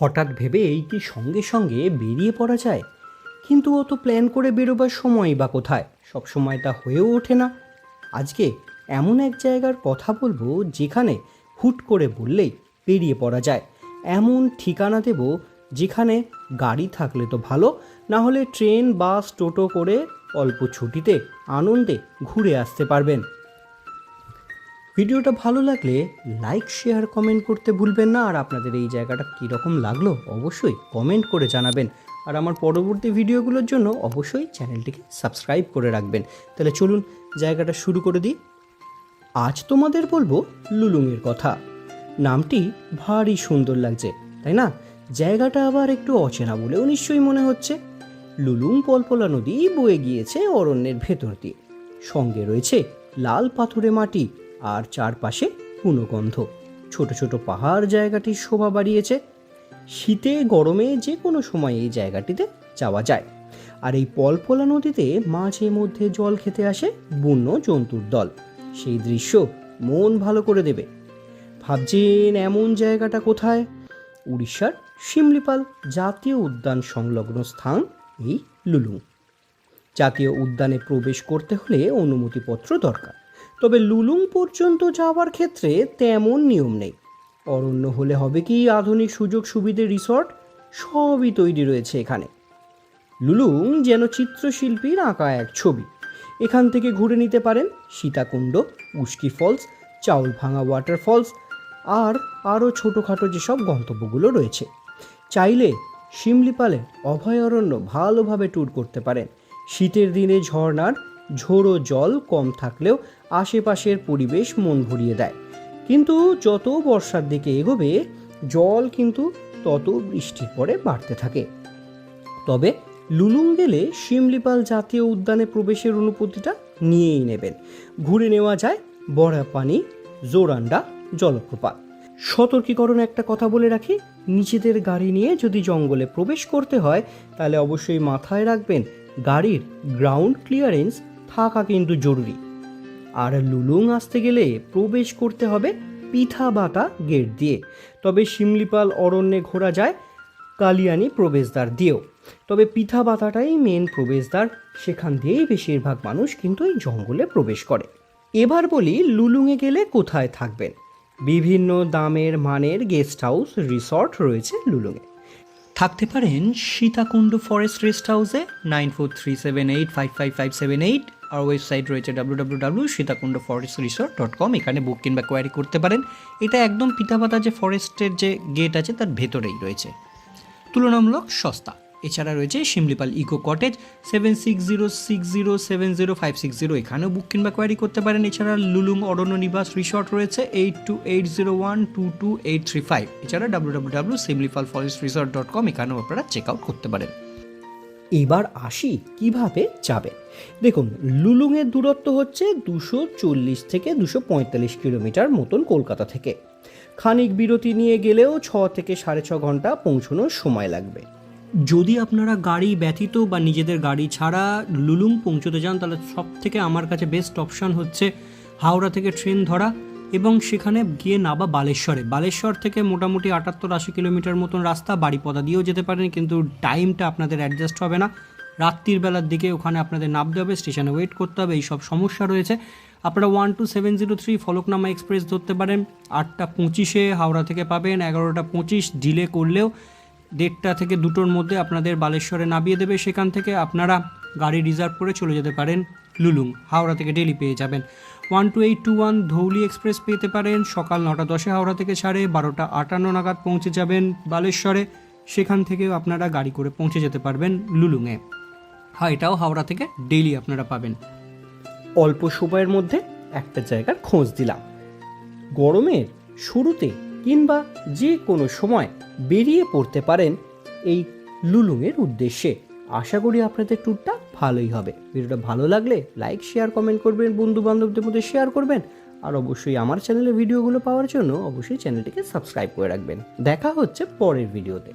হঠাৎ ভেবে এই কি সঙ্গে সঙ্গে বেরিয়ে পড়া যায়? কিন্তু অত প্ল্যান করে বেরোবার সময় বা কোথায়? সব সময় তা হয়েও ওঠে না। আজকে এমন এক জায়গার কথা বলব যেখানে হুট করে বললেই বেরিয়ে পড়া যায়। এমন ঠিকানা দেব যেখানে গাড়ি থাকলে তো ভালো না হলে ট্রেন, বাস, টোটো করে অল্প ছুটিতে আনন্দে ঘুরে আসতে পারবেন। ভিডিওটা ভালো লাগলে লাইক শেয়ার কমেন্ট করতে ভুলবেন না। আর আপনাদের এই জায়গাটা কীরকম লাগল অবশ্যই কমেন্ট করে জানাবেন। আর আমার পরবর্তী ভিডিওগুলোর জন্য অবশ্যই চ্যানেলটিকে সাবস্ক্রাইব করে রাখবেন। তাহলে চলুন জায়গাটা শুরু করে দিই। আজ তোমাদের বলব লুলুংয়ের কথা। নামটি ভারী সুন্দর লাগছে, তাই না? জায়গাটা আবার একটু অচেনা বলেও নিশ্চয়ই মনে হচ্ছে। লুলুং পলপলা নদী বয়ে গিয়েছে অরণ্যের ভেতর দিয়ে। সঙ্গে রয়েছে লাল পাথুরে মাটি। আর চারপাশে পুনগন্ধ। ছোট ছোট পাহাড় জায়গাটির শোভা বাড়িয়েছে। শীতে, গরমে যে কোনো সময় এই জায়গাটিতে যাওয়া যায়। আর এই পলপলা নদীতে মাঝে মধ্যে জল খেতে আসে বন্য জন্তুর দল। সেই দৃশ্য মন ভালো করে দেবে। ভাবছেন এমন জায়গাটা কোথায়? উড়িষ্যার শিমলিপাল জাতীয় উদ্যান সংলগ্ন স্থান এই লুলুং। জাতীয় উদ্যানে প্রবেশ করতে হলে অনুমতিপত্র দরকার। তবে লুলুং পর্যন্ত যাওয়ার ক্ষেত্রে তেমন নিয়ম নেই। অরণ্য হলে হবে কি আধুনিক সুযোগ সুবিধে রিসর্ট? সবই তৈরি রয়েছে এখানে। লুলুং যেন চিত্রশিল্পীর আঁকা এক ছবি। এখান থেকে ঘুরে নিতে পারেন সীতাকুণ্ড, উস্কি ফলস, চাউল ভাঙা ওয়াটারফলস আর আরও ছোটোখাটো যেসব গন্তব্যগুলো রয়েছে। চাইলে শিমলিপালে অভয়ারণ্য ভালোভাবে ট্যুর করতে পারেন। শীতের দিনে ঝর্ণার ঝোড়ো জল কম থাকলেও আশেপাশের পরিবেশ মন ভরিয়ে দেয়। কিন্তু যত বর্ষার দিকে এগোবে, জল কিন্তু তত বৃষ্টির পরে বাড়তে থাকে। তবে লুলুং গেলে শিমলিপাল জাতীয় উদ্যানে প্রবেশের অনুভূতিটা নিয়েই নেবেন। ঘুরে নেওয়া যায় বড়াপানি, জোরান্ডা, জলপ্রপাত। সতর্কীকরণ একটা কথা বলে রাখি, নিজেদের গাড়ি নিয়ে যদি জঙ্গলে প্রবেশ করতে হয়, তাহলে অবশ্যই মাথায় রাখবেন গাড়ির গ্রাউন্ড ক্লিয়ারেন্স থাকা কিন্তু জরুরি। আর লুলুং আসতে গেলে প্রবেশ করতে হবে পিঠাবাতা গেট দিয়ে। তবে শিমলিপাল অরণ্যে ঘোরা যায়, কালিয়ানি প্রবেশদ্বার দিয়েও। তবে পিঠা বাতাটাই মেন প্রবেশদ্বার। সেখান দিয়েই বেশিরভাগ মানুষ কিন্তু এই জঙ্গলে প্রবেশ করে। এবার বলি লুলুংয়ে গেলে কোথায় থাকবেন? বিভিন্ন দামের মানের গেস্ট হাউস রিসর্ট রয়েছে লুলুংয়ে থাকতে পারেন সীতাকুণ্ড ফরেস্ট রেস্ট হাউসে nine four three seven eight five five five seven eight আর ওয়েবসাইট রয়েছে W W W Sitakunda forest resort dot com এখানে বুক কিংবা কোয়ারি করতে পারেন। এটা একদম পিতাপাতা যে ফরেস্টের যে গেট আছে, তার ভেতরেই রয়েছে। তুলনামূলক সস্তা। এছাড়া রয়েছে Similipal eco cottage seven six zero six zero seven zero five six zero এখানেও বুক কিংবা কোয়ারি করতে পারেন। এছাড়া লুলুং অরণ্য নিবাস রিসর্ট রয়েছে eight two eight zero one two two eight three five এছাড়া W W W Similipal forest resort dot com এখানেও আপনারা check out করতে পারেন। এবার আসি কীভাবে যাবে। দেখুন, লুলুংয়ের দূরত্ব হচ্ছে দুশো চল্লিশ থেকে দুশো পঁয়তাল্লিশ কিলোমিটার মতন কলকাতা থেকে। খানিক বিরতি নিয়ে গেলেও ছ থেকে সাড়ে ছ ঘণ্টা পৌঁছানোর সময় লাগবে। যদি আপনারা গাড়ি ব্যতীত বা নিজেদের গাড়ি ছাড়া লুলুং পৌঁছতে যান, তাহলে সব থেকে আমার কাছে বেস্ট অপশান হচ্ছে হাওড়া থেকে ট্রেন ধরা। এবং সেখানে গিয়ে নাবা বালেশ্বরে। বালেশ্বর থেকে মোটামুটি আটাত্তর আশি কিলোমিটার মতন রাস্তা, বাড়িপদা দিয়েও যেতে পারেন, কিন্তু টাইমটা আপনাদের অ্যাডজাস্ট হবে না। রাত্রির বেলার দিকে ওখানে আপনাদের নামতে হবে স্টেশনে ওয়েট করতে হবে, এইসব সমস্যা রয়েছে। আপনারা one two seven zero three Falaknuma express ধরতে পারেন। আটটা পঁচিশে হাওড়া থেকে পাবেন, এগারোটা পঁচিশ ডিলে করলেও দেড়টা থেকে দুটোর মধ্যে আপনাদের বালেশ্বরে নামিয়ে দেবে। সেখান থেকে আপনারা গাড়ি রিজার্ভ করে চলে যেতে পারেন লুলুং, হাওড়া থেকে ডেলি পেয়ে যাবেন। One two eight two one Dhauli express পেতে পারেন। সকাল নটা দশে হাওড়া থেকে ছাড়ে বারোটা আটান্ন নাগাদ পৌঁছে যাবেন বালেশ্বরে। সেখান থেকেও আপনারা গাড়ি করে পৌঁছে যেতে পারবেন লুলুংয়ে হ্যাঁ এটাও হাওড়া থেকে ডেইলি আপনারা পাবেন। অল্প সময়ের মধ্যে একটা জায়গার খোঁজ দিলাম। গরমের শুরুতে কিংবা যে কোনো সময় বেরিয়ে পড়তে পারেন এই লুলুংয়ের উদ্দেশ্যে। আশা করি আপনাদের ট্যুরটা ভালোই হবে। ভিডিওটা ভালো লাগলে লাইক শেয়ার কমেন্ট করবেন বন্ধু বান্ধবদের মধ্যে শেয়ার করবেন, আর অবশ্যই আমার চ্যানেলে ভিডিওগুলো পাওয়ার জন্য অবশ্যই চ্যানেলটিকে সাবস্ক্রাইব করে রাখবেন। দেখা হচ্ছে পরের ভিডিওতে